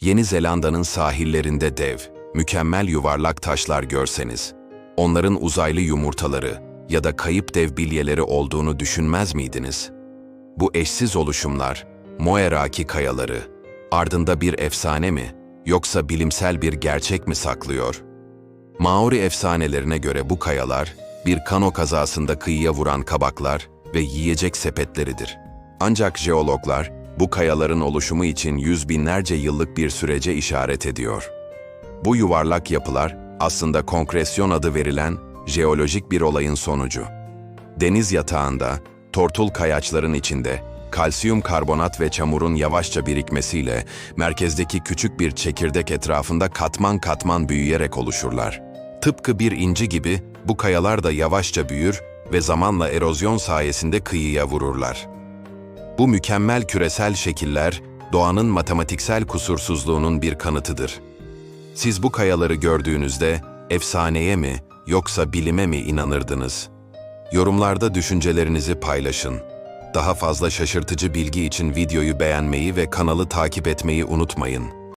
Yeni Zelanda'nın sahillerinde dev, mükemmel yuvarlak taşlar görseniz, onların uzaylı yumurtaları ya da kayıp dev bilyeleri olduğunu düşünmez miydiniz? Bu eşsiz oluşumlar, Moeraki kayaları, ardında bir efsane mi, yoksa bilimsel bir gerçek mi saklıyor? Maori efsanelerine göre bu kayalar, bir kano kazasında kıyıya vuran kabaklar ve yiyecek sepetleridir. Ancak jeologlar, bu kayaların oluşumu için yüz binlerce yıllık bir sürece işaret ediyor. Bu yuvarlak yapılar aslında konkresyon adı verilen jeolojik bir olayın sonucu. Deniz yatağında, tortul kayaçların içinde, kalsiyum karbonat ve çamurun yavaşça birikmesiyle merkezdeki küçük bir çekirdek etrafında katman katman büyüyerek oluşurlar. Tıpkı bir inci gibi bu kayalar da yavaşça büyür ve zamanla erozyon sayesinde kıyıya vururlar. Bu mükemmel küresel şekiller, doğanın matematiksel kusursuzluğunun bir kanıtıdır. Siz bu kayaları gördüğünüzde efsaneye mi yoksa bilime mi inanırdınız? Yorumlarda düşüncelerinizi paylaşın. Daha fazla şaşırtıcı bilgi için videoyu beğenmeyi ve kanalı takip etmeyi unutmayın.